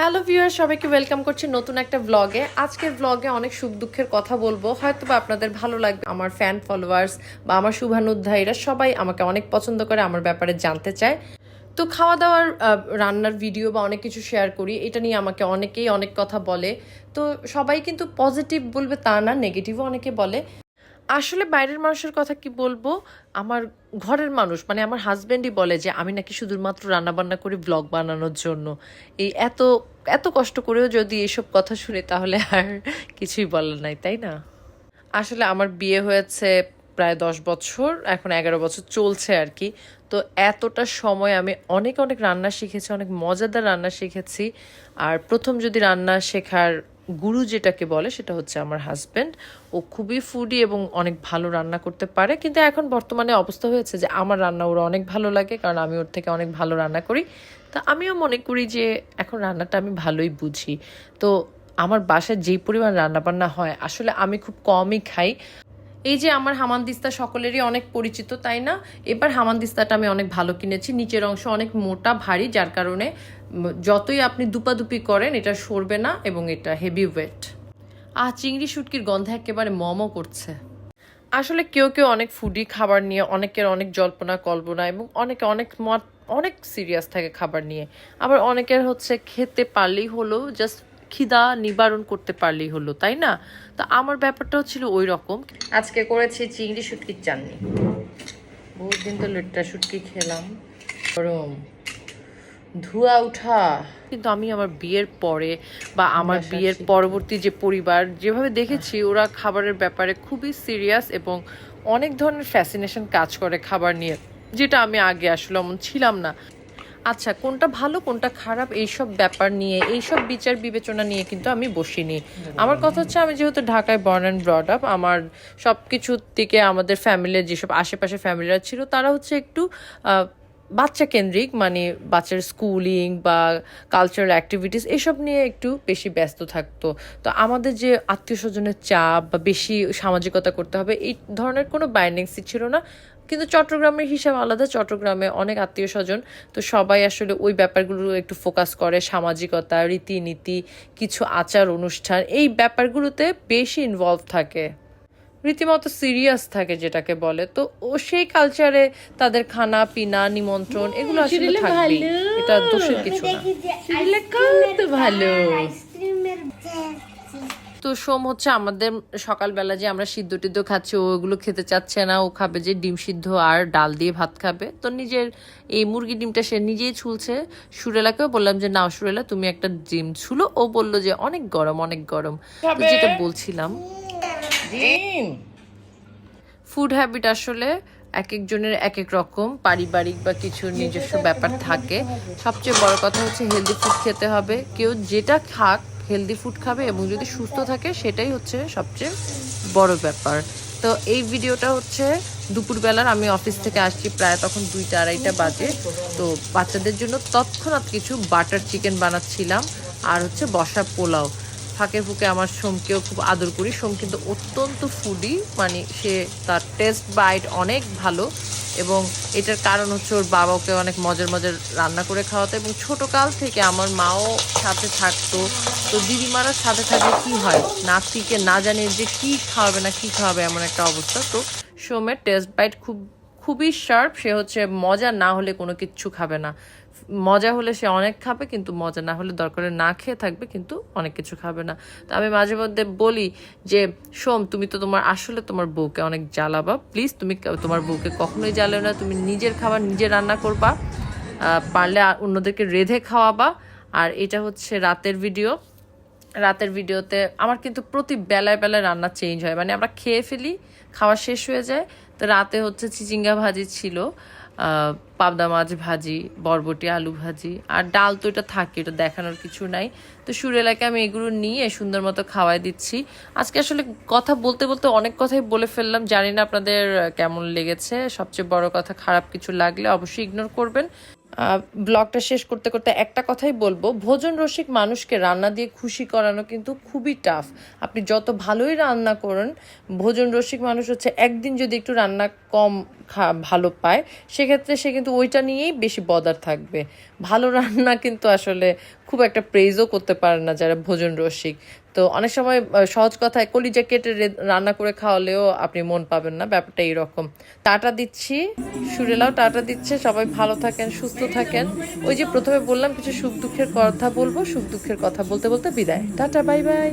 Hello viewer সবাইকে welcome করছি নতুন একটা ব্লগে আজকের ব্লগে অনেক সুখ দুঃখের কথা বলব। হয়তো বা আপনাদের ভালো লাগবে, আমার ফ্যান ফলোয়ার্স বা আমার শুভানুধ্যায়ীরা সবাই আমাকে অনেক পছন্দ করে, আমার ব্যাপারে জানতে চায়। তো খাওয়া দাওয়ার রান্নার ভিডিও বা অনেক কিছু শেয়ার করি, এটা নিয়ে আমাকে অনেকেই অনেক কথা বলে। তো সবাই কিন্তু পজিটিভ বলবে তা না নেগেটিভও অনেকে বলে। আসলে বাইরের মানুষের কথা কি বলব? আমার ঘরের মানুষ মানে আমার হাজবেন্ডই বলে যে, আমি নাকি শুধুমাত্র রান্নাবান্না করি ব্লগ বানানোর জন্য। এই এত এত কষ্ট করেও যদি এসব কথা শুনে তাহলে আর কিছুই বলার নাই, তাই না? আসলে আমার বিয়ে হয়েছে প্রায় দশ বছর, এখন এগারো বছর চলছে আর কি। তো এতটা সময় আমি অনেক অনেক রান্না শিখেছি, অনেক মজাদার রান্না শিখেছি। আর প্রথম যদি রান্না শেখার গুরু যেটাকে বলে সেটা হচ্ছে আমার হাজব্যান্ড ও খুবই ফুডি এবং অনেক ভালো রান্না করতে পারে। কিন্তু এখন বর্তমানে অবস্থা হয়েছে যে আমার রান্না ওর অনেক ভালো লাগে, কারণ আমি ওর থেকে অনেক ভালো রান্না করি। তা আমিও মনে করি যে এখন রান্নাটা আমি ভালোই বুঝি। তো আমার বাসায় যেই পরিমাণ রান্নাবান্না হয়, আসলে আমি খুব কমই খাই। এই যে আমার হামানদিস্তা সকলেরই অনেক পরিচিত, তাই না? এবার হামানদিস্তাটা আমি অনেক ভালো কিনেছি। নিচের অংশ অনেক মোটা, ভারী, যার কারণে যতই আপনি দুপাদুপি করেন, এটা সরবে না এবং এটা হেভি ওয়েট আহ, চিংড়ি শুটকির গন্ধে একেবারে মমও করছে। আসলে কেউ কেউ অনেক ফুডি খাবার নিয়ে, অনেকের অনেক জল্পনা, কল্পনা এবং অনেকে অনেক মত- অনেক সিরিয়াস থাকে খাবার নিয়ে। আবার অনেকের হচ্ছে খেতে পারলেই হলো জাস্ট খিদা নিবারণ করতে পারলেই হলো তাই না? তো আমার ব্যাপারটাও ছিল ওই রকম আজকে করেছি চিংড়ি শুটকির চাটনি। বহুত দিন তো লেটটা শুটকি খেলাম। গরম। ধোয়া উঠা। কিন্তু আমি আমার বিয়ের পরে বা আমার বিয়ের পরবর্তী যে পরিবার যেভাবে দেখেছি ওরা খাবারের ব্যাপারে খুবই সিরিয়াস এবং অনেক ধরনের ফ্যাসিনেশন কাজ করে খাবার নিয়ে যেটা আমি আগে আসলে এমন ছিলাম না। আচ্ছা কোনটা ভালো, কোনটা খারাপ, এইসব ব্যাপার নিয়ে, এইসব বিচার বিবেচনা নিয়ে কিন্তু আমি বসিনি। আমার কথা হচ্ছে, আমি যেহেতু ঢাকায় বর্ন অ্যান্ড ব্রড আপ আমার সব কিছুর থেকে আমাদের ফ্যামিলির যেসব আশেপাশে ফ্যামিলিরা ছিল, তারা হচ্ছে একটু বাচ্চা কেন্দ্রিক মানে বাচ্চার স্কুলিং বা কালচারাল অ্যাক্টিভিটিস এসব নিয়ে একটু বেশি ব্যস্ত থাকতো। তো আমাদের যে আত্মীয় স্বজনের চাপ বা বেশি সামাজিকতা করতে হবে, এই ধরনের কোনো বাইন্ডিংসই ছিল না। কিন্তু চট্টগ্রামের হিসাব আলাদা, চট্টগ্রামে অনেক আত্মীয় স্বজন, তো সবাই আসলে ওই ব্যাপারগুলো একটু ফোকাস করে, সামাজিকতা, রীতিনীতি, কিছু আচার অনুষ্ঠান, এই ব্যাপারগুলোতে বেশি ইনভলভ থাকে। রীতিমতো সিরিয়াস থাকে যেটাকে বলে। তো ও সেই কালচারে তাদের খানা পিনা নিমন্ত্রণ এগুলো আসলে থাকবেই। এটা দোষের কিছু না। সিরিলে কত ভালো। তো সোম হচ্ছে আমাদের সকালবেলা যে আমরা সিদ্ধ টিদ্ধ খাচ্ছি ওগুলো খেতে চাচ্ছে না। ও খাবে যে ডিম সিদ্ধ আর ডাল দিয়ে ভাত খাবে। তো নিজের এই মুরগি ডিমটা সে নিজেই ছুলছে। সুরেলাকেও বললাম যে নাও সুরেলা তুমি একটা ডিম ছুলো। ও বলল যে অনেক গরম অনেক গরম। তো যেটা বলছিলাম ডিম ফুড হ্যাবিট আসলে এক একজনের এক এক রকম, পারিবারিক বা কিছু নিজস্ব ব্যাপার থাকে। সবচেয়ে বড় কথা হচ্ছে হেলদি ফুড খেতে হবে। কেউ যেটা খাক হেলদি ফুড খাবে এবং যদি সুস্থ থাকে, সেটাই হচ্ছে সবচেয়ে বড় ব্যাপার। তো এই ভিডিওটা হচ্ছে দুপুরবেলার। আমি অফিস থেকে আসছি প্রায় তখন দুইটা আড়াইটা বাজে। তো বাচ্চাদের জন্য তৎক্ষণাৎ কিছু বাটার চিকেন বানাচ্ছিলাম। আর হচ্ছে বসা পোলাও। ফাঁকে ফুঁকে আমার সোমকেও খুব আদর করি। সোম কিন্তু অত্যন্ত ফুডি মানে সে তার টেস্ট বাইট অনেক ভালো এবং এটার কারণ হচ্ছে ওর বাবাকে অনেক মজার মজার রান্না করে খাওয়াতো এবং ছোট কাল থেকে আমার মাও সাথে থাকতো। তো দিদিমারা সাথে থাকলে কি হয়? নাতিকে না জানে যে কি খাওয়াবে না কি খাওয়াবে এমন একটা অবস্থা। তো সোমের টেস্ট বাইট খুব, খুবই শার্প সে হচ্ছে মজা না হলে কোনো কিচ্ছু খাবে না। মজা হলে সে অনেক খাবে, কিন্তু মজা না হলে দরকারে না খেয়ে থাকবে, কিন্তু অনেক কিছু খাবে না। তো আমি মাঝে মধ্যে বলি যে, সোম, তুমি তো তোমার আসলে তোমার বউকে অনেক জ্বালাবা। প্লিজ, তুমি তোমার বউকে কখনোই জ্বালাও না। তুমি নিজের খাবার নিজে রান্না করবা। পারলে অন্যদেরকে রেধে খাওয়াবা। আর এটা হচ্ছে রাতের ভিডিও। রাতের ভিডিওতে আমার কিন্তু প্রতি বেলায় বেলায় রান্না চেঞ্জ হয়। মানে আমরা খেয়ে ফেলি, খাওয়া শেষ হয়ে যায়। তো রাতে হচ্ছে চিচিঙ্গা ভাজি ছিল। পাবদা মাছ ভাজি, বরবটি, আলু ভাজি। আর ডাল তো এটা থাকে, এটা দেখানোর কিছু নাই। তো সুরেলাকে আমি এগুলো নিয়ে সুন্দর মতো খাওয়াই দিচ্ছি। আজকে আসলে কথা বলতে বলতে অনেক কথাই বলে ফেললাম। জানি না আপনাদের কেমন লেগেছে। সবচেয়ে বড় কথা খারাপ কিছু লাগলে অবশ্যই ইগনোর করবেন। ব্লগটা শেষ করতে করতে একটা কথাই বলব, ভোজন রসিক মানুষকে রান্না দিয়ে খুশি করানো কিন্তু খুবই টাফ আপনি যত ভালোই রান্না করেন, ভোজন রসিক মানুষ হচ্ছে একদিন যদি একটু রান্না কম খা- ভালো পায়, সেক্ষেত্রে সে কিন্তু ওইটা নিয়েই বেশি বদার থাকবে। ভালো রান্না কিন্তু আসলে খুব একটা প্রেজও করতে পারে না যারা ভোজন রসিক। তো অনেক সময় সহজ কথায় কলি কেটে রান্না করে খাওয়ালেও আপনি মন পাবেন না, ব্যাপারটা এইরকম। টাটা দিচ্ছি, সুরেলাও টাটা দিচ্ছে, সবাই ভালো থাকেন, সুস্থ থাকেন। ওই যে প্রথমে বললাম, কিছু সুখ দুঃখের কথা বলব, সুখ দুঃখের কথা বলতে বলতে বিদায়। Tata, bye bye.